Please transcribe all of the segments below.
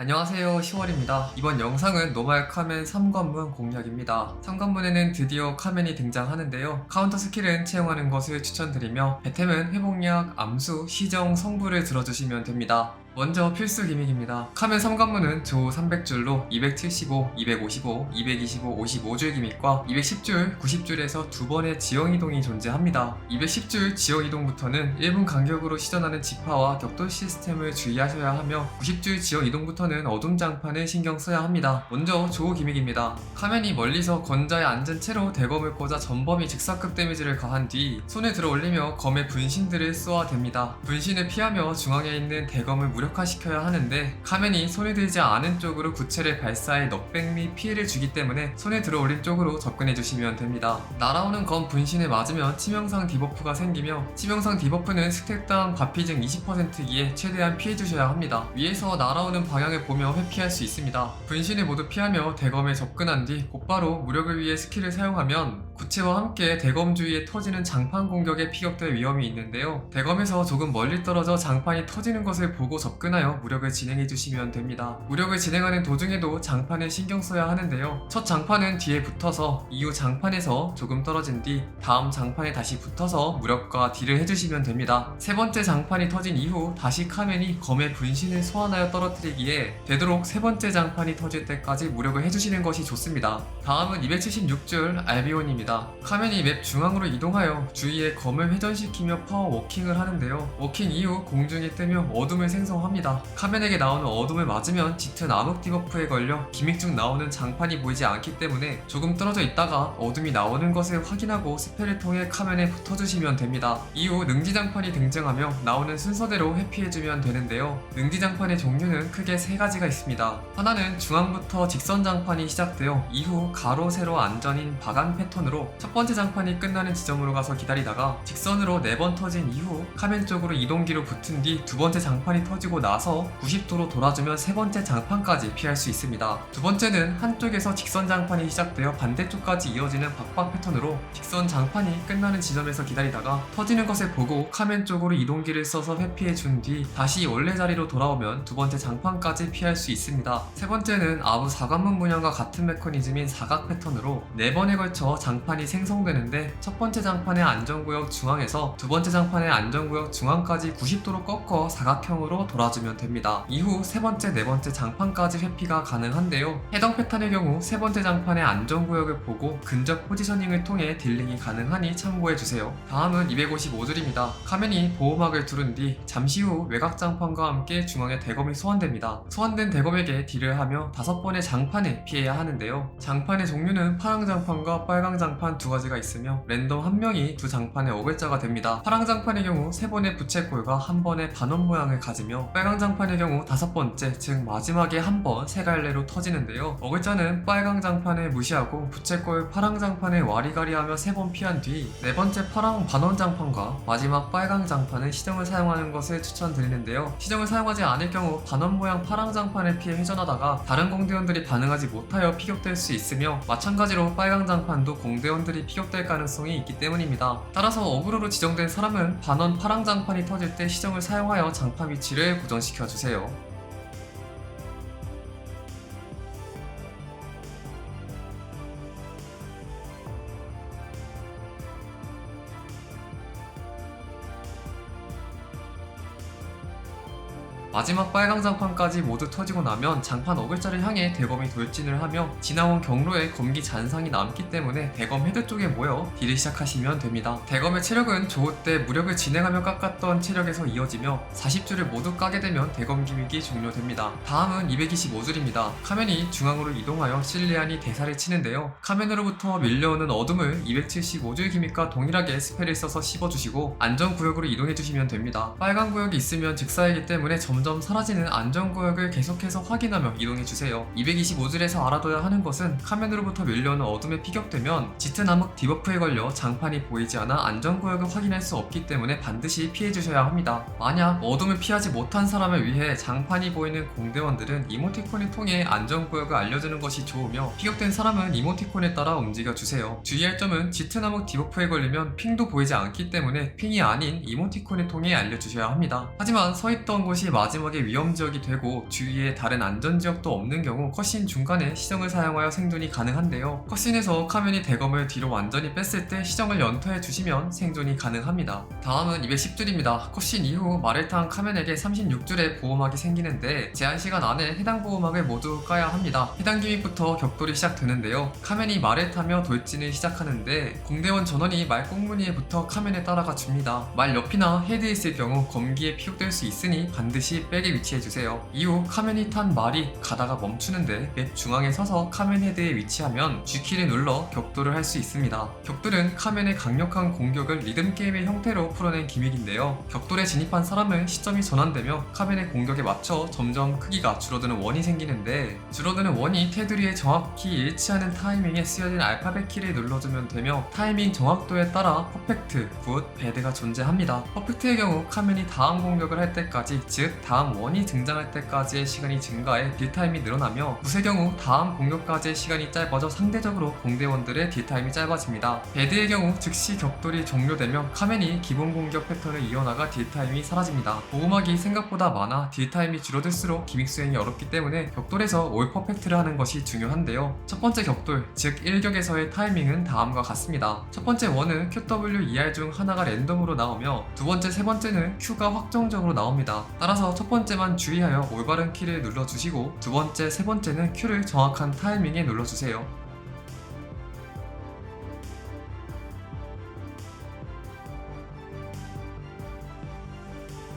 안녕하세요 10월입니다. 이번 영상은 노말 카멘 3관문 공략입니다. 3관문에는 드디어 카멘이 등장하는데요. 카운터 스킬은 채용하는 것을 추천드리며 배템은 회복약, 암수, 시정, 성부를 들어주시면 됩니다 먼저 필수 기믹입니다. 카멘 3관문은 조 300줄로 275, 255, 225, 55줄 기믹과 210줄, 90줄에서 두 번의 지형 이동이 존재합니다. 210줄 지형 이동부터는 1분 간격으로 시전하는 지파와 격돌 시스템을 주의하셔야 하며 90줄 지형 이동부터는 어둠 장판을 신경 써야 합니다. 먼저 조 기믹입니다. 카멘이 멀리서 건자에 앉은 채로 대검을 꽂아 전범이 즉사급 데미지를 가한 뒤 손에 들어 올리며 검의 분신들을 쏘아댑니다. 분신을 피하며 중앙에 있는 대검을 무력 화시켜야 하는데 카멘이 손에 들지 않은 쪽으로 구체를 발사해 넉백 및 피해를 주기 때문에 손에 들어 올린 쪽으로 접근해 주시면 됩니다. 날아오는 검 분신에 맞으면 치명상 디버프가 생기며 치명상 디버프는 스택당 바피증 20%기에 최대한 피해 주셔야 합니다. 위에서 날아오는 방향을 보며 회피할 수 있습니다. 분신을 모두 피하며 대검에 접근한 뒤 곧바로 무력을 위해 스킬을 사용하면 구체와 함께 대검 주위에 터지는 장판 공격에 피격될 위험이 있는데요. 대검에서 조금 멀리 떨어져 장판이 터지는 것을 보고 접 근하여 무력을 진행해 주시면 됩니다. 무력을 진행하는 도중에도 장판을 신경 써야 하는데요. 첫 장판은 뒤에 붙어서 이후 장판에서 조금 떨어진 뒤 다음 장판에 다시 붙어서 무력과 딜을 해주시면 됩니다. 세 번째 장판이 터진 이후 다시 카멘이 검의 분신을 소환하여 떨어뜨리기에 되도록 세 번째 장판이 터질 때까지 무력을 해주시는 것이 좋습니다. 다음은 276줄 알비온입니다. 카멘이 맵 중앙으로 이동하여 주위에 검을 회전시키며 파워 워킹을 하는데요. 워킹 이후 공중에 뜨며 어둠을 생성 합니다. 카멘에게 나오는 어둠을 맞으면 짙은 암흑 디버프에 걸려 기믹 중 나오는 장판이 보이지 않기 때문에 조금 떨어져 있다가 어둠이 나오는 것을 확인하고 스펠을 통해 카멘에 붙어주시면 됩니다. 이후 능지장판이 등장하며 나오는 순서대로 회피해주면 되는데요. 능지장판의 종류는 크게 세 가지가 있습니다. 하나는 중앙부터 직선 장판이 시작되어 이후 가로 세로 안전인 바간 패턴으로 첫 번째 장판이 끝나는 지점으로 가서 기다리다가 직선으로 네 번 터진 이후 카멘 쪽으로 이동기로 붙은 뒤 두 번째 장판이 터지고 나서 90도로 돌아주면 세 번째 장판까지 피할 수 있습니다. 두 번째는 한쪽에서 직선 장판이 시작되어 반대쪽까지 이어지는 박박 패턴으로 직선 장판이 끝나는 지점에서 기다리다가 터지는 것을 보고 카멘 쪽으로 이동기를 써서 회피해 준 뒤 다시 원래 자리로 돌아오면 두 번째 장판까지 피할 수 있습니다. 세 번째는 아부 사관문 문양과 같은 메커니즘인 사각 패턴으로 네 번에 걸쳐 장판이 생성되는데 첫 번째 장판의 안전구역 중앙에서 두 번째 장판의 안전구역 중앙까지 90도로 꺾어 사각형으로 돌아 주면 됩니다. 이후 세 번째, 네 번째 장판까지 회피가 가능한데요. 해당 패턴의 경우 세 번째 장판의 안전구역을 보고 근접 포지셔닝을 통해 딜링이 가능하니 참고해주세요. 다음은 255줄입니다. 카멘이 보호막을 두른 뒤 잠시 후 외곽 장판과 함께 중앙에 대검이 소환됩니다. 소환된 대검에게 딜을 하며 다섯 번의 장판을 피해야 하는데요. 장판의 종류는 파랑 장판과 빨강 장판 두 가지가 있으며 랜덤 한 명이 두 장판의 어글자가 됩니다. 파랑 장판의 경우 세 번의 부채꼴과 한 번의 반원 모양을 가지며 빨강 장판의 경우 다섯 번째 즉 마지막에 한 번 세 갈래로 터지는데요. 어글자는 빨강 장판을 무시하고 부채꼴 파랑 장판을 와리가리하며 세 번 피한 뒤 네 번째 파랑 반원 장판과 마지막 빨강 장판은 시정을 사용하는 것을 추천드리는데요. 시정을 사용하지 않을 경우 반원 모양 파랑 장판을 피해 회전하다가 다른 공대원들이 반응하지 못하여 피격될 수 있으며 마찬가지로 빨강 장판도 공대원들이 피격될 가능성이 있기 때문입니다. 따라서 어그로로 지정된 사람은 반원 파랑 장판이 터질 때 시정을 사용하여 장판 위치를 고정시켜 주세요. 마지막 빨강 장판까지 모두 터지고 나면 장판 어글자를 향해 대검이 돌진을 하며 지나온 경로에 검기 잔상이 남기 때문에 대검 헤드 쪽에 모여 딜을 시작하시면 됩니다. 대검의 체력은 조우 때 무력을 진행하며 깎았던 체력에서 이어지며 40줄을 모두 까게 되면 대검 기믹이 종료됩니다. 다음은 225줄입니다. 카멘이 중앙으로 이동하여 실리안이 대사를 치는데요. 카멘으로부터 밀려오는 어둠을 275줄 기믹과 동일하게 스펠을 써서 씹어주시고 안전 구역으로 이동해주시면 됩니다. 빨간 구역이 있으면 즉사이기 때문에 점점 사라지는 안전구역을 계속해서 확인하며 이동해주세요. 225줄에서 알아둬야 하는 것은 카멘으로부터 밀려오는 어둠에 피격되면 짙은 암흑 디버프에 걸려 장판이 보이지 않아 안전구역을 확인할 수 없기 때문에 반드시 피해주셔야 합니다. 만약 어둠을 피하지 못한 사람을 위해 장판이 보이는 공대원들은 이모티콘을 통해 안전구역을 알려주는 것이 좋으며 피격된 사람은 이모티콘에 따라 움직여주세요. 주의할 점은 짙은 암흑 디버프에 걸리면 핑도 보이지 않기 때문에 핑이 아닌 이모티콘을 통해 알려주셔야 합니다. 하지만 서있던 곳이 맞 마지막에 위험지역이 되고 주위에 다른 안전지역도 없는 경우 컷신 중간에 시정을 사용하여 생존이 가능한데요. 컷신에서 카멘이 대검을 뒤로 완전히 뺐을 때 시정을 연터해 주시면 생존이 가능합니다. 다음은 210줄입니다. 컷신 이후 말을 탄 카멘에게 36줄의 보호막이 생기는데 제한 시간 안에 해당 보호막을 모두 까야 합니다. 해당 기믹부터 격돌이 시작되는데요. 카멘이 말을 타며 돌진을 시작하는데 공대원 전원이 말 꽁무니에 붙어 카멘에 따라가 줍니다. 말 옆이나 헤드에 있을 경우 검기에 피격될 수 있으니 반드시 백에 위치해 주세요. 이후 카멘이 탄 말이 가다가 멈추는데 맵 중앙에 서서 카멘 헤드에 위치하면 G키를 눌러 격돌을 할 수 있습니다. 격돌은 카멘의 강력한 공격을 리듬 게임의 형태로 풀어낸 기믹인데요. 격돌에 진입한 사람은 시점이 전환되며 카멘의 공격에 맞춰 점점 크기가 줄어드는 원이 생기는데 줄어드는 원이 테두리에 정확히 일치하는 타이밍에 쓰여진 알파벳 키를 눌러주면 되며 타이밍 정확도에 따라 퍼펙트, 굿, 배드가 존재합니다. 퍼펙트의 경우 카멘이 다음 공격을 할 때까지 즉 다음 원이 등장할 때까지의 시간이 증가해 딜타임이 늘어나며 굿의 경우 다음 공격까지의 시간이 짧아져 상대적으로 공대원들의 딜타임이 짧아집니다. 배드의 경우 즉시 격돌이 종료되며 카멘이 기본 공격 패턴을 이어나가 딜타임이 사라집니다. 보호막이 생각보다 많아 딜타임이 줄어들수록 기믹 수행이 어렵기 때문에 격돌에서 올 퍼펙트를 하는 것이 중요한데요. 첫 번째 격돌, 즉 1격에서의 타이밍은 다음과 같습니다. 첫 번째 원은 QW, ER 중 하나가 랜덤으로 나오며 두 번째, 세 번째는 Q가 확정적으로 나옵니다. 따라서 첫 번째만 주의하여 올바른 키를 눌러주시고 두 번째, 세 번째는 Q를 정확한 타이밍에 눌러주세요.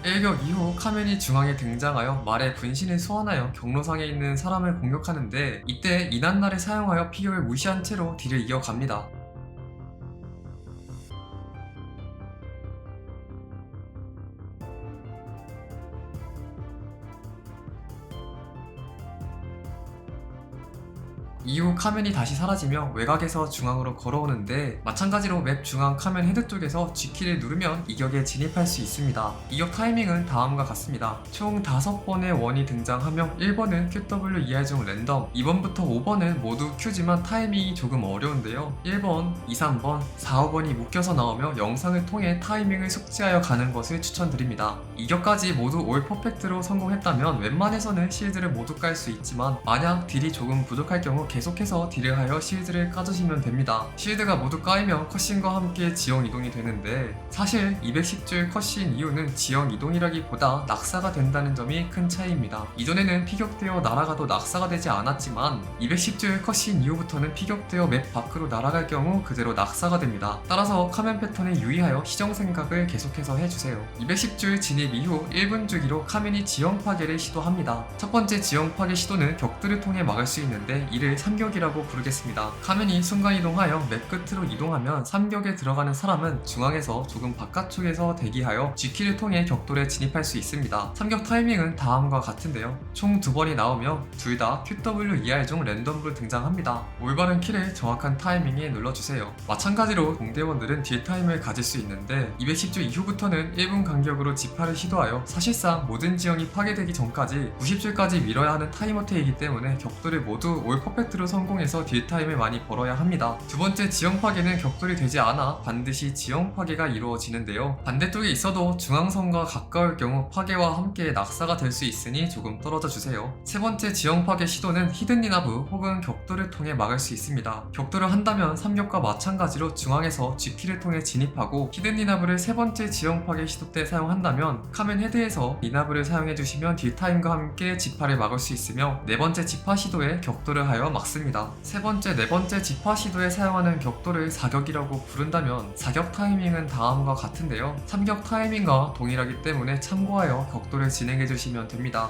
1격 이후 카멘이 중앙에 등장하여 말의 분신을 소환하여 경로상에 있는 사람을 공격하는데 이때 이난날을 사용하여 피격을 무시한 채로 딜을 이어갑니다. 이후 카멘이 다시 사라지며 외곽에서 중앙으로 걸어오는데 마찬가지로 맵 중앙 카멘 헤드 쪽에서 G키를 누르면 이격에 진입할 수 있습니다. 이격 타이밍은 다음과 같습니다. 총 5번의 원이 등장하며 1번은 QW ER 중 랜덤, 2번부터 5번은 모두 Q지만 타이밍이 조금 어려운데요. 1번, 2, 3번, 4, 5번이 묶여서 나오며 영상을 통해 타이밍을 숙지하여 가는 것을 추천드립니다. 이격까지 모두 올 퍼펙트로 성공했다면 웬만해서는 실드를 모두 깔 수 있지만 만약 딜이 조금 부족할 경우 계속 해서 딜을 하여 실드를 까주시면 됩니다. 실드가 모두 까이면 컷신과 함께 지형 이동이 되는데 사실 210줄 컷신 이유는 지형 이동이라기보다 낙사가 된다는 점이 큰 차이입니다. 이전에는 피격되어 날아가도 낙사가 되지 않았지만 210줄 컷신 이후부터는 피격되어 맵 밖으로 날아갈 경우 그대로 낙사가 됩니다. 따라서 카멘 패턴에 유의하여 시정 생각을 계속해서 해주세요. 210줄 진입 이후 1분 주기로 카멘이 지형 파괴를 시도합니다. 첫 번째 지형 파괴 시도는 격들을 통해 막을 수 있는데 이를 3 격이라고 부르겠습니다. 카멘이 순간이동하여 맵 끝으로 이동하면 3격에 들어가는 사람은 중앙에서 조금 바깥쪽에서 대기하여 G키를 통해 격돌에 진입할 수 있습니다. 3격 타이밍은 다음과 같은데요. 총 두 번이 나오며 둘 다 QW ER 중 랜덤으로 등장합니다. 올바른 키를 정확한 타이밍에 눌러주세요. 마찬가지로 공대원들은 딜타임을 가질 수 있는데 210주 이후부터는 1분 간격으로 지파를 시도하여 사실상 모든 지형이 파괴되기 전까지 90줄까지 밀어야 하는 타이머테이기 때문에 격돌을 모두 올 퍼펙트 로 성공해서 딜타임을 많이 벌어야 합니다. 두 번째 지형 파괴는 격돌이 되지 않아 반드시 지형 파괴가 이루어지는데요. 반대쪽에 있어도 중앙선과 가까울 경우 파괴와 함께 낙사가 될 수 있으니 조금 떨어져 주세요. 세 번째 지형 파괴 시도는 히든 니나브 혹은 격돌을 통해 막을 수 있습니다. 격돌을 한다면 3격과 마찬가지로 중앙에서 G키를 통해 진입하고 히든 니나브를 세 번째 지형 파괴 시도 때 사용한다면 카멘 헤드에서 니나브를 사용해 주시면 딜타임과 함께 지파를 막을 수 있으며 네 번째 지파 시도에 격돌을 하여 막 습니다. 세 번째, 네 번째 지파 시도에 사용하는 격돌을 사격이라고 부른다면 사격 타이밍은 다음과 같은데요. 3격 타이밍과 동일하기 때문에 참고하여 격돌을 진행해 주시면 됩니다.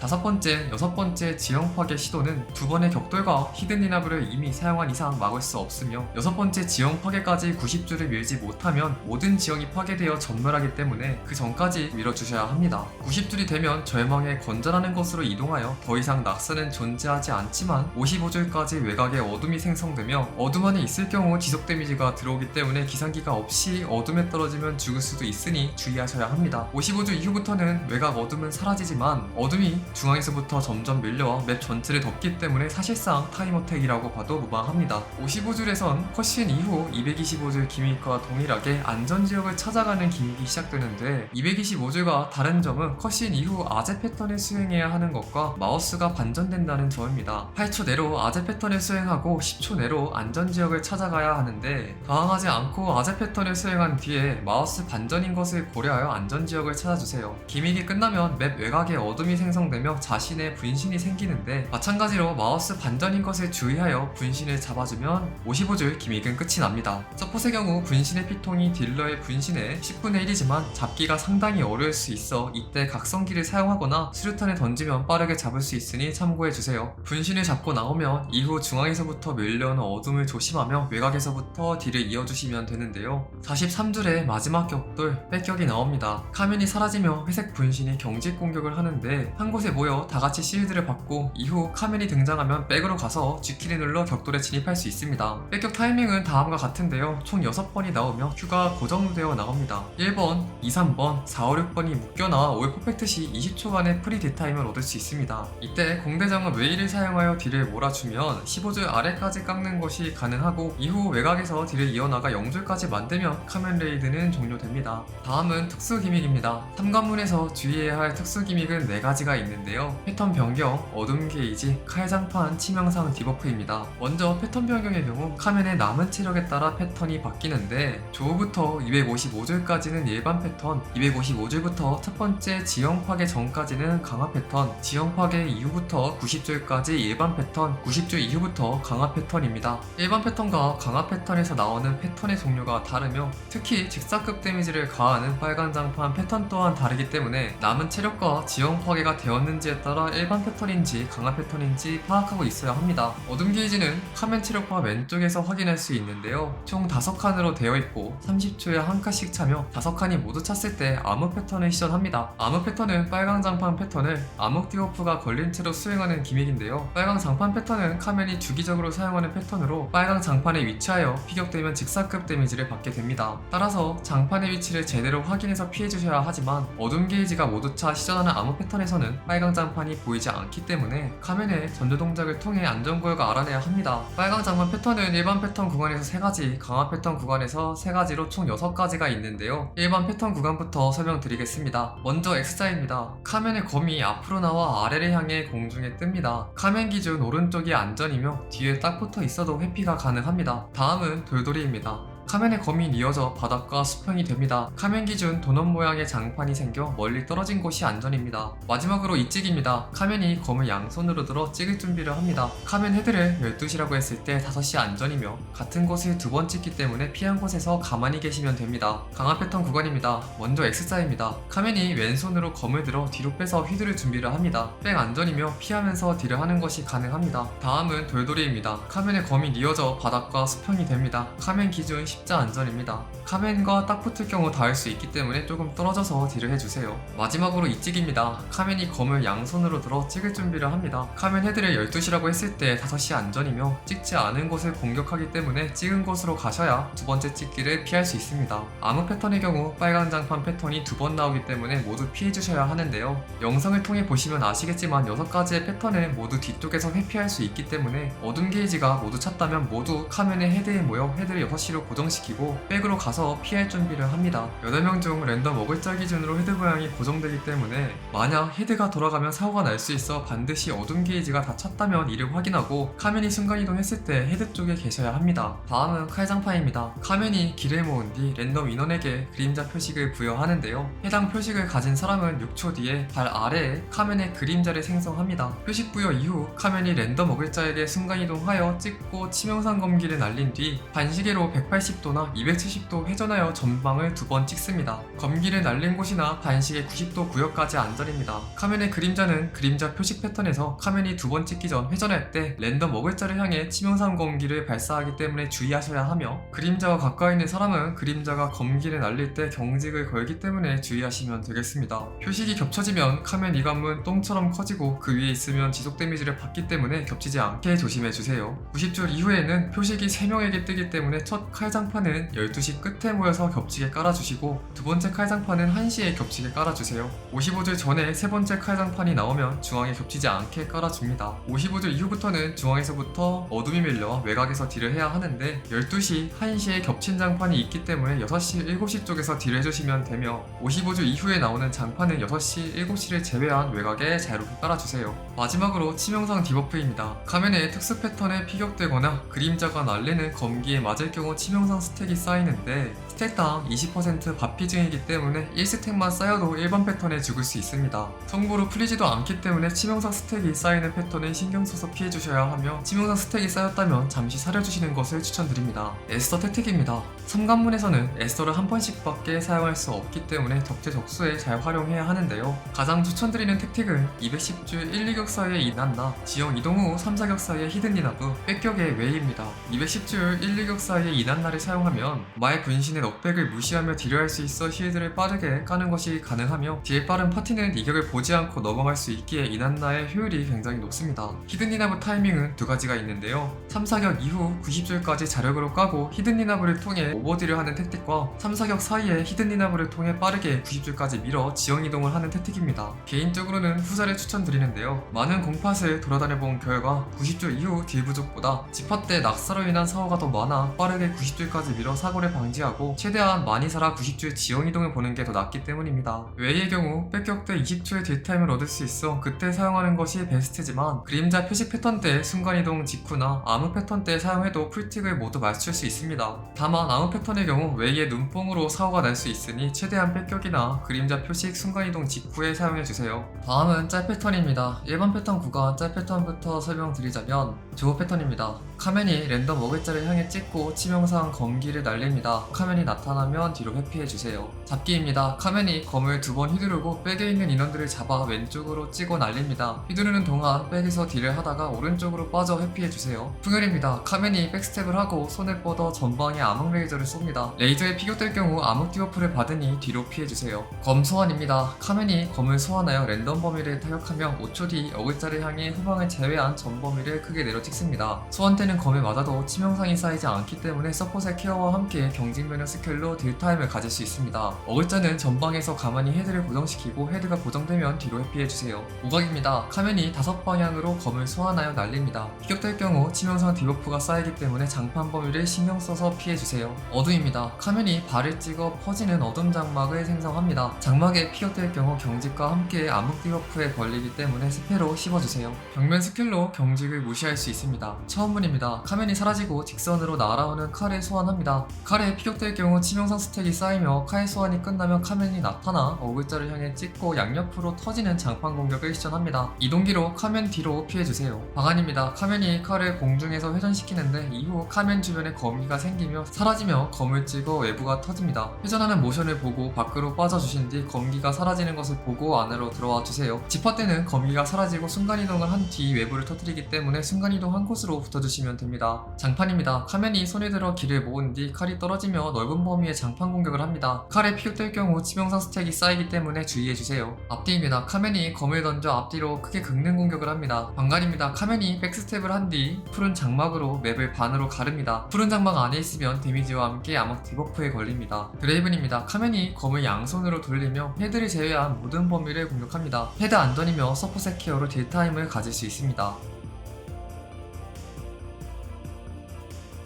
다섯 번째, 여섯 번째 지형 파괴 시도는 두 번의 격돌과 히든 리나브를 이미 사용한 이상 막을 수 없으며 여섯 번째 지형 파괴까지 90줄을 밀지 못하면 모든 지형이 파괴되어 전멸하기 때문에 그 전까지 밀어주셔야 합니다. 90줄이 되면 절망에 건전하는 것으로 이동하여 더 이상 낙사는 존재하지 않지만 55줄까지 외곽에 어둠이 생성되며 어둠 안에 있을 경우 지속 데미지가 들어오기 때문에 기상기가 없이 어둠에 떨어지면 죽을 수도 있으니 주의하셔야 합니다. 55줄 이후부터는 외곽 어둠은 사라지지만 어둠이 중앙에서부터 점점 밀려와 맵 전체를 덮기 때문에 사실상 타임어택이라고 봐도 무방합니다. 55줄에선 컷신 이후 225줄 기믹과 동일하게 안전지역을 찾아가는 기믹이 시작되는데 225줄과 다른 점은 컷신 이후 아재 패턴을 수행해야 하는 것과 마우스가 반전된다는 점입니다. 8초 내로 아재 패턴을 수행하고 10초 내로 안전지역을 찾아가야 하는데 당황하지 않고 아재 패턴을 수행한 뒤에 마우스 반전인 것을 고려하여 안전지역을 찾아주세요. 기믹이 끝나면 맵 외곽에 어둠이 생성되며 자신의 분신이 생기는데 마찬가지로 마우스 반전인 것을 주의하여 분신을 잡아주면 55줄 기믹은 끝이 납니다. 서폿의 경우 분신의 피통이 딜러의 분신의 10분의 1이지만 잡기가 상당히 어려울 수 있어 이때 각성기를 사용하거나 수류탄을 던지면 빠르게 잡을 수 있으니 참고해주세요. 분신을 잡고 나오면 이후 중앙에서부터 밀려오는 어둠을 조심하며 외곽에서부터 딜을 이어주시면 되는데요. 43줄의 마지막 격돌 빼격이 나옵니다. 카면이 사라지며 회색 분신이 경직 공격을 하는데 한 곳에 모여 다 같이 실드를 받고 이후 카면이 등장하면 백으로 가서 G키를 눌러 격돌에 진입할 수 있습니다. 빼격 타이밍은 다음과 같은데요. 총 6번이 나오며 큐가 고정되어 나옵니다. 1번, 2, 3번, 4, 5, 6번이 묶여나와 올 퍼펙트 시 20초 간의 프리 딜타임을 얻을 수 있습니다. 이때 공대장은 웨이를 사용하여 딜을 몰아주면 15줄 아래까지 깎는 것이 가능하고 이후 외곽에서 딜을 이어나가 0줄까지 만들면 카멘 레이드는 종료됩니다. 다음은 특수 기믹입니다. 3관문에서 주의해야 할 특수 기믹은 4가지가 있는데 요. 패턴 변경, 어둠 게이지, 칼장판, 치명상 디버프입니다. 먼저 패턴 변경의 경우 카멘의 남은 체력에 따라 패턴이 바뀌는데 조후부터 255줄까지는 일반 패턴, 255줄부터 첫 번째 지형 파괴 전까지는 강화 패턴, 지형 파괴 이후부터 90줄까지 일반 패턴, 90줄 이후부터 강화 패턴입니다. 일반 패턴과 강화 패턴에서 나오는 패턴의 종류가 다르며 특히 직사급 데미지를 가하는 빨간 장판 패턴 또한 다르기 때문에 남은 체력과 지형 파괴가 되었는 지에 따라 일반 패턴인지 강화 패턴인지 파악하고 있어야 합니다. 어둠 게이지는 카멘 체력바 왼쪽에서 확인할 수 있는데요. 총 5칸으로 되어 있고 30초에 한 칸씩 차며 5칸이 모두 찼을 때 암흑 패턴을 시전합니다. 암흑 패턴은 빨강 장판 패턴을 암흑 디오프가 걸린 채로 수행하는 기믹인데요. 빨강 장판 패턴은 카멘이 주기적으로 사용하는 패턴으로 빨강 장판에 위치하여 피격되면 직사급 데미지를 받게 됩니다. 따라서 장판의 위치를 제대로 확인해서 피해주셔야 하지만 어둠 게이지가 모두 차 시전하는 암흑 패턴에서는 빨강 장판이 보이지 않기 때문에 카멘의 전조 동작을 통해 안전구역을 알아내야 합니다. 빨강 장판 패턴은 일반 패턴 구간에서 3가지, 강화 패턴 구간에서 3가지로 총 6가지가 있는데요. 일반 패턴 구간부터 설명드리겠습니다. 먼저 X자입니다. 카멘의 검이 앞으로 나와 아래를 향해 공중에 뜹니다. 카멘 기준 오른쪽이 안전이며 뒤에 딱 붙어 있어도 회피가 가능합니다. 다음은 돌돌이입니다. 카멘의 검이 이어져 바닥과 수평이 됩니다. 카멘 기준 도넛 모양의 장판이 생겨 멀리 떨어진 곳이 안전입니다. 마지막으로 이 찍입니다. 카멘이 검을 양손으로 들어 찍을 준비를 합니다. 카멘 헤드를 12시라고 했을 때 5시 안전이며 같은 곳을 두 번 찍기 때문에 피한 곳에서 가만히 계시면 됩니다. 강화 패턴 구간입니다. 먼저 X자입니다. 카멘이 왼손으로 검을 들어 뒤로 빼서 휘두를 준비를 합니다. 백 안전이며 피하면서 딜을 하는 것이 가능합니다. 다음은 돌돌이입니다. 카멘의 검이 이어져 바닥과 수평이 됩니다. 카멘 기준 십자 안전입니다. 카멘과 딱 붙을 경우 닿을 수 있기 때문에 조금 떨어져서 딜을 해주세요. 마지막으로 이 찍입니다. 카멘이 검을 양손으로 들어 찍을 준비를 합니다. 카멘 헤드를 12시라고 했을 때 5시 안전이며 찍지 않은 곳을 공격하기 때문에 찍은 곳으로 가셔야 두 번째 찍기를 피할 수 있습니다. 암흑 패턴의 경우 빨간 장판 패턴이 두 번 나오기 때문에 모두 피해주셔야 하는데요. 영상을 통해 보시면 아시겠지만 6가지의 패턴을 모두 뒤쪽에서 회피할 수 있기 때문에 어둠 게이지가 모두 찼다면 모두 카멘의 헤드에 모여 헤드를 6시로 고정 시키고 백으로 가서 피할 준비를 합니다. 8명 중 랜덤 어글자 기준으로 헤드 모양이 고정되기 때문에 만약 헤드가 돌아가면 사고가 날 수 있어 반드시 어둠 게이지가 다 찼다면 이를 확인하고 카멘이 순간이동했을 때 헤드 쪽에 계셔야 합니다. 다음은 칼장판입니다. 카멘이 길을 모은 뒤 랜덤 인원에게 그림자 표식을 부여하는데요. 해당 표식을 가진 사람은 6초 뒤에 발 아래에 카멘의 그림자를 생성합니다. 표식 부여 이후 카멘이 랜덤 어글자에게 순간이동하여 찍고 치명상 검기를 날린 뒤 반시계로 180 도나 270도 회전하여 전방을 두 번 찍습니다. 검기를 날린 곳이나 반시계 90도 구역까지 안전입니다. 카멘의 그림자는 그림자 표식 패턴에서 카멘이 두 번 찍기 전 회전할 때 랜덤 어글자를 향해 치명상 검기를 발사하기 때문에 주의하셔야 하며 그림자와 가까이 있는 사람은 그림자가 검기를 날릴 때 경직을 걸기 때문에 주의하시면 되겠습니다. 표식이 겹쳐지면 카멘 이관문 똥처럼 커지고 그 위에 있으면 지속 데미지를 받기 때문에 겹치지 않게 조심해 주세요. 90줄 이후에는 표식이 3명에게 뜨기 때문에 첫 칼장 칼장판은 12시 끝에 모여서 겹치게 깔아주시고 두 번째 칼장판은 1시에 겹치게 깔아주세요. 55줄 전에 세 번째 칼장판이 나오면 중앙에 겹치지 않게 깔아줍니다. 55줄 이후부터는 중앙에서부터 어둠이 밀려 외곽에서 딜을 해야 하는데 12시, 1시에 겹친 장판이 있기 때문에 6시, 7시 쪽에서 딜을 해주시면 되며 55줄 이후에 나오는 장판은 6시, 7시를 제외한 외곽에 자유롭게 깔아주세요. 마지막으로 치명상 디버프입니다. 가면에 특수 패턴에 피격되거나 그림자가 날리는 검기에 맞을 경우 치명상 스택이 쌓이는데 스택당 20% 바피 중이기 때문에 1스택만 쌓여도 일반 패턴에 죽을 수 있습니다. 성부로 풀리지도 않기 때문에 치명상 스택이 쌓이는 패턴은 신경 써서 피해 주셔야 하며 치명상 스택이 쌓였다면 잠시 사려주시는 것을 추천드립니다. 에스터 택틱입니다. 삼관문에서는 에스터를 한 번씩밖에 사용할 수 없기 때문에 적재적소에 잘 활용해야 하는데요. 가장 추천드리는 택틱은 210줄 1, 2격 사이의 이난나, 지형 이동 후 3, 4격 사이의 히든 니나브, 뺏격의 웨이입니다. 210줄 1, 2격 사이의 이난나를 사용하면 마의 분신의 넉백을 무시하며 딜을 할 수 있어 힐드를 빠르게 까는 것이 가능하며 딜 빠른 파티는 이격을 보지 않고 넘어갈 수 있기에 이난나의 효율이 굉장히 높습니다. 히든 니나브 타이밍은 두 가지가 있는데요. 3, 4격 이후 90줄까지 자력으로 까고 히든 니나브를 통해 오버딜을 하는 택틱과 3, 4격 사이에 히든 니나브를 통해 빠르게 90줄까지 밀어 지형 이동을 하는 택틱입니다. 개인적으로는 후자를 추천드리는데요. 많은 공팟을 돌아다녀본 결과 90줄 이후 딜 부족보다 집합 때 낙사로 인한 사고가 더 많아 빠르게 90줄까지 밀어 사고를 방지하고 최대한 많이 살아 90줄 지형 이동을 보는 게 더 낫기 때문입니다. 웨이의 경우 뺏격 때 20초의 딜타임을 얻을 수 있어 그때 사용하는 것이 베스트지만 그림자 표식 패턴 때 순간이동 직후나 암흑 패턴 때 사용해도 풀틱을 모두 맞출 수 있습니다. 다만 암흑 패턴의 경우 웨이의 눈뽕으로 사고가 날 수 있으니 최대한 뺏격이나 그림자 표식 순간이동 직후에 사용해주세요. 다음은 짤 패턴입니다. 일반 패턴 구간 짤 패턴부터 설명드리자면 조호 패턴입니다. 카멘이 랜덤 어글자를 향해 찍고 치명상 검기를 날립니다. 카멘이 나타나면 뒤로 회피해주세요. 잡기입니다. 카멘이 검을 두 번 휘두르고 백에 있는 인원들을 잡아 왼쪽으로 찍어 날립니다. 휘두르는 동안 백에서 딜을 하다가 오른쪽으로 빠져 회피해주세요. 풍혈입니다. 카멘이 백스텝을 하고 손을 뻗어 전방에 암흑 레이저를 쏩니다. 레이저에 피격될 경우 암흑 디버프를 받으니 뒤로 피해주세요. 검 소환입니다. 카멘이 검을 소환하여 랜덤 범위를 타격하며 5초 뒤 어글자를 향해 후방을 제외한 전 범위를 크게 내려 찍습니다. 소환 되는 검에 맞아도 치명상이 쌓이지 않기 때문에 서폿의 케어와 함께 경직 면역 스킬로 딜타임을 가질 수 있습니다. 어글자는 전방에서 가만히 헤드를 고정시키고 헤드가 고정되면 뒤로 회피해주세요. 오각입니다. 카멘이 다섯 방향으로 검을 소환하여 날립니다. 피격될 경우 치명상 디버프가 쌓이기 때문에 장판 범위를 신경 써서 피해주세요. 어둠입니다. 카멘이 발을 찍어 퍼지는 어둠 장막을 생성합니다. 장막에 피격될 경우 경직과 함께 암흑 디버프에 걸리기 때문에 스페로 씹어주세요. 벽면 스킬로 경직을 무시할 수 있습니다. 처음문입니다. 카멘이 사라지고 직선으로 날아오는 칼을 소환합니다. 칼에 피격될 경우 치명상 스택이 쌓이며 칼 소환이 끝나면 카멘이 나타나 어글자를 향해 찍고 양옆으로 터지는 장판 공격을 시전합니다. 이동기로 카멘 뒤로 피해주세요. 방안입니다. 카멘이 칼을 공중에서 회전시키는데 이후 카멘 주변에 거미가 생기며 사라지며 검을 찍어 외부가 터집니다. 회전하는 모션을 보고 밖으로 빠져주신 뒤 검기가 사라지는 것을 보고 안으로 들어와 주세요. 집화 때는 검기가 사라지고 순간이동을 한 뒤 외부를 터뜨리기 때문에 순간이동 한 곳으로 붙어주시면 됩니다. 장판입니다. 카멘이 손에 들어 길을 모은 뒤 칼이 떨어지며 넓은 범위의 장판 공격을 합니다. 칼에 피격될 경우 치명상 스택이 쌓이기 때문에 주의해주세요. 앞뒤입니다. 카멘이 검을 던져 앞뒤로 크게 긁는 공격을 합니다. 방간입니다. 카멘이 백스텝을 한 뒤 푸른 장막으로 맵을 반으로 가릅니다. 푸른 장막 안에 있으면 데미지와 함께 암흑 디버프에 걸립니다. 드레이븐입니다. 카멘이 검을 양손으로 돌리며 헤드를 제외한 모든 범위를 공격합니다. 헤드 안전이며 서포셋 케어로 딜타임을 가질 수 있습니다.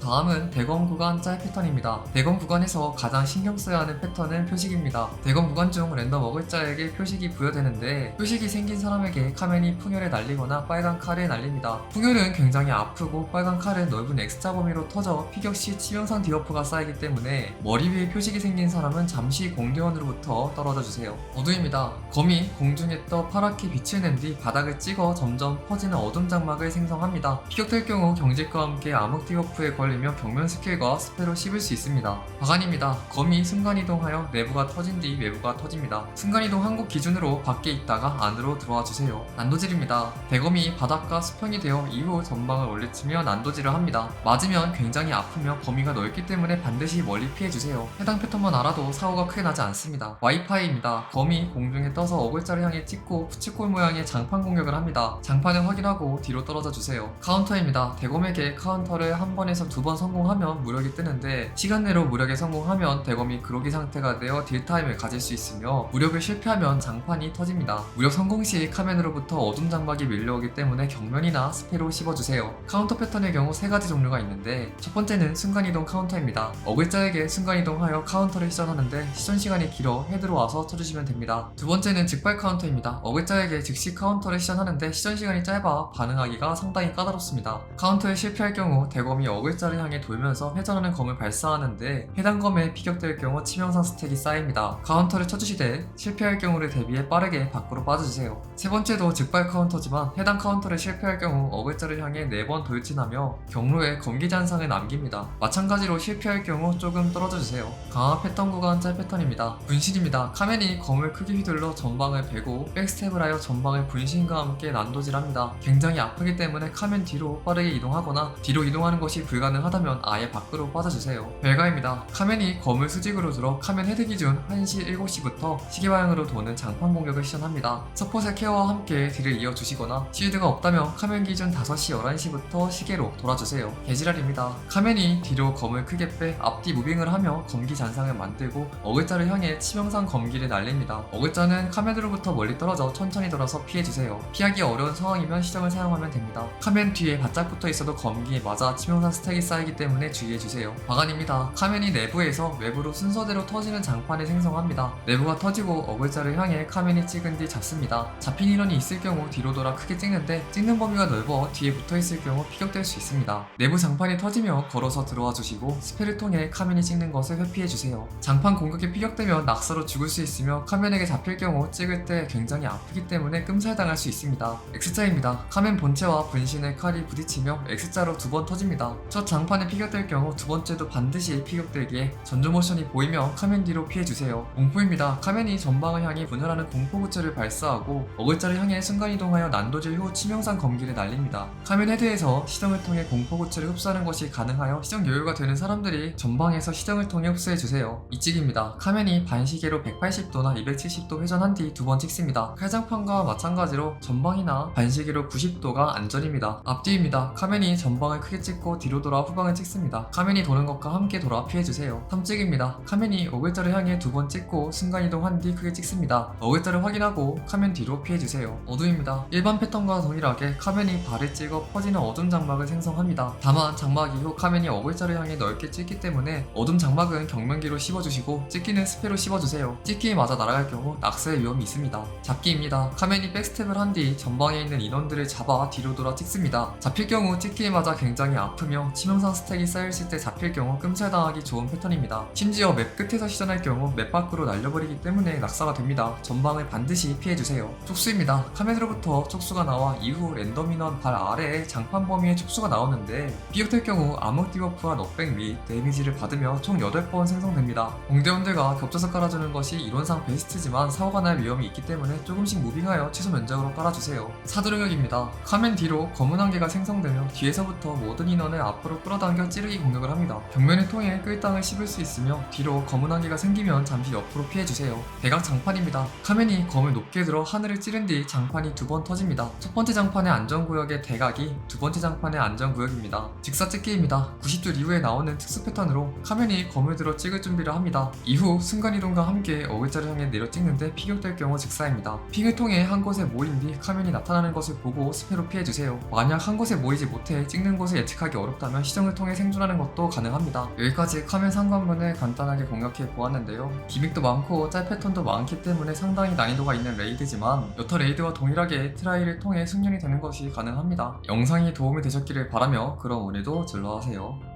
다음은 대검 구간 짤 패턴입니다. 대검 구간에서 가장 신경 써야 하는 패턴은 표식입니다. 대검 구간 중 랜덤 어글자에게 표식이 부여되는데 표식이 생긴 사람에게 카멘이 풍혈에 날리거나 빨간 칼에 날립니다. 풍혈은 굉장히 아프고 빨간 칼은 넓은 엑스트라 범위로 터져 피격 시 치명상 디버프가 쌓이기 때문에 머리 위에 표식이 생긴 사람은 잠시 공대원으로부터 떨어져 주세요. 어두입니다. 검이 공중에 떠 파랗게 빛을 낸 뒤 바닥을 찍어 점점 퍼지는 어둠 장막을 생성합니다. 피격될 경우 경직과 함께 암흑 디버프에 걸리 며 벽면 스킬과 스페로 씹을 수 있습니다. 바간입니다. 검이 순간이동하여 내부가 터진 뒤 외부가 터집니다. 순간이동 한곳 기준으로 밖에 있다가 안으로 들어와 주세요. 난도질입니다. 대검이 바닥과 수평이 되어 이후 전방을 올려치며 난도질을 합니다. 맞으면 굉장히 아프며 범위가 넓기 때문에 반드시 멀리 피해주세요. 해당 패턴만 알아도 사고가 크게 나지 않습니다. 와이파이입니다. 검이 공중에 떠서 어글자를 향해 찍고 푸치콜 모양의 장판 공격을 합니다. 장판을 확인하고 뒤로 떨어져 주세요. 카운터입니다. 대검에게 카운터를 한 번에서 두번 성공하면 무력이 뜨는데 시간 내로 무력에 성공하면 대검이 그로기 상태가 되어 딜타임을 가질 수 있으며 무력을 실패하면 장판이 터집니다. 무력 성공 시 카멘으로부터 어둠 장막이 밀려오기 때문에 경면이나 스페로 씹어주세요. 카운터 패턴의 경우 세 가지 종류가 있는데 첫 번째는 순간이동 카운터입니다. 어글자에게 순간이동하여 카운터를 시전하는데 시전 시간이 길어 헤드로 와서 쳐주시면 됩니다. 두 번째는 즉발 카운터입니다. 어글자에게 즉시 카운터를 시전하는데 시전 시간이 짧아 반응하기가 상당히 까다롭습니다. 카운터에 실패할 경우 대검이 어글자를 향해 돌면서 회전하는 검을 발사하는데 해당 검에 피격될 경우 치명상 스택이 쌓입니다. 카운터를 쳐주시되 실패할 경우를 대비해 빠르게 밖으로 빠져주세요. 세 번째도 즉발 카운터지만 해당 카운터를 실패할 경우 어글자를 향해 4번 돌진하며 경로에 검기 잔상을 남깁니다. 마찬가지로 실패할 경우 조금 떨어져주세요. 강화 패턴 구간 짤 패턴입니다. 분신입니다. 카멘이 검을 크게 휘둘러 전방을 베고 백스텝을 하여 전방을 분신과 함께 난도질합니다. 굉장히 아프기 때문에 카멘 뒤로 빠르게 이동하거나 뒤로 이동하는 것이 불가능 하다면 아예 밖으로 빠져주세요. 별가입니다. 카멘이 검을 수직으로 들어 카멘 헤드 기준 1시 7시부터 시계 방향으로 도는 장판 공격을 시전합니다. 서폿의 케어와 함께 딜을 이어주시거나 실드가 없다면 카멘 기준 5시 11시부터 시계로 돌아주세요. 개지랄입니다. 카멘이 뒤로 검을 크게 빼 앞뒤 무빙을 하며 검기 잔상을 만들고 어글자를 향해 치명상 검기를 날립니다. 어글자는 카멘으로부터 멀리 떨어져 천천히 돌아서 피해주세요. 피하기 어려운 상황이면 시정을 사용하면 됩니다. 카멘 뒤에 바짝 붙어 있어도 검기에 맞아 치명상 스택이 쌓이기 때문에 주의해주세요. 바간입니다. 카멘이 내부에서 외부로 순서대로 터지는 장판을 생성합니다. 내부가 터지고 어글자를 향해 카멘이 찍은 뒤 잡습니다. 잡힌 인원이 있을 경우 뒤로 돌아 크게 찍는데 찍는 범위가 넓어 뒤에 붙어 있을 경우 피격될 수 있습니다. 내부 장판이 터지며 걸어서 들어와 주시고 스펠을 통해 카멘이 찍는 것을 회피해 주세요. 장판 공격에 피격되면 낙서로 죽을 수 있으며 카멘에게 잡힐 경우 찍을 때 굉장히 아프기 때문에 끔살당할 수 있습니다. X자입니다. 카멘 본체와 분신의 칼이 부딪히며 X자로 두 번 터집니다. 첫 장판에 피격될 경우 두 번째도 반드시 피격되기에 전조 모션이 보이며 카멘 뒤로 피해주세요. 공포입니다. 카멘이 전방을 향해 분열하는 공포구체를 발사하고 어글자를 향해 순간이동하여 난도질 후 치명상 검기를 날립니다. 카멘 헤드에서 시정을 통해 공포구체를 흡수하는 것이 가능하여 시정 여유가 되는 사람들이 전방에서 시정을 통해 흡수해주세요. 이찍입니다. 카멘이 반시계로 180도나 270도 회전한 뒤 두 번 찍습니다. 칼장판과 마찬가지로 전방이나 반시계로 90도가 안전입니다. 앞뒤입니다. 카멘이 전방을 크게 찍고 뒤로 돌아 후방을 찍습니다. 카멘이 도는 것과 함께 돌아 피해주세요. 삼찍입니다. 카멘이 어글자를 향해 두 번 찍고 순간이동한 뒤 크게 찍습니다. 어글자를 확인하고 카멘 뒤로 피해주세요. 어두입니다. 일반 패턴과 동일하게 카멘이 발을 찍어 퍼지는 어둠 장막을 생성합니다. 다만 장막 이후 카멘이 어글자를 향해 넓게 찍기 때문에 어둠 장막은 경면기로 씹어주시고 찍기는 스페로 씹어주세요. 찍기에 맞아 날아갈 경우 낙서의 위험이 있습니다. 잡기입니다. 카멘이 백스텝을 한 뒤 전방에 있는 인원들을 잡아 뒤로 돌아 찍습니다. 잡힐 경우 찍기에 맞아 굉장히 아프며 치명 상 스택이 쌓였을 때 잡힐 경우 끔살당하기 좋은 패턴입니다. 심지어 맵 끝에서 시전할 경우 맵 밖으로 날려버리기 때문에 낙사가 됩니다. 전방을 반드시 피해주세요. 촉수입니다. 카멘으로부터 촉수가 나와 이후 랜덤 인원 발 아래에 장판 범위에 촉수가 나오는데 비격될 경우 암흑 디버프와 넉백 및 데미지를 받으며 총 8번 생성됩니다. 공대원들과 겹쳐서 깔아주는 것이 이론상 베스트지만 사고가 날 위험이 있기 때문에 조금씩 무빙하여 최소 면적으로 깔아주세요. 사도력입니다. 카멘 뒤로 검은 한계가 생성되며 뒤에서부터 모든 인원을 앞으로 끌어당겨 찌르기 공격을 합니다. 벽면을 통해 끌당을 씹을 수 있으며 뒤로 검은 한계가 생기면 잠시 옆으로 피해주세요. 대각 장판입니다. 카멘이 검을 높게 들어 하늘을 찌른 뒤 장판이 두 번 터집니다. 첫 번째 장판의 안전구역의 대각이 두 번째 장판의 안전구역입니다. 직사 찍기입니다. 90도 이후에 나오는 특수 패턴으로 카멘이 검을 들어 찍을 준비를 합니다. 이후 순간이동과 함께 어글자를 향해 내려 찍는데 피격될 경우 직사입니다. 핑을 통해 한 곳에 모인 뒤 카멘이 나타나는 것을 보고 스페로 피해주세요. 만약 한 곳에 모이지 못해 찍는 곳을 예측하기 어렵다면 시 정을 통해 생존하는 것도 가능합니다. 여기까지 카멘 상관문을 간단하게 공략해 보았는데요. 기믹도 많고 짤 패턴도 많기 때문에 상당히 난이도가 있는 레이드지만 여타 레이드와 동일하게 트라이를 통해 승률이 되는 것이 가능합니다. 영상이 도움이 되셨기를 바라며 그럼 오늘도 즐러하세요.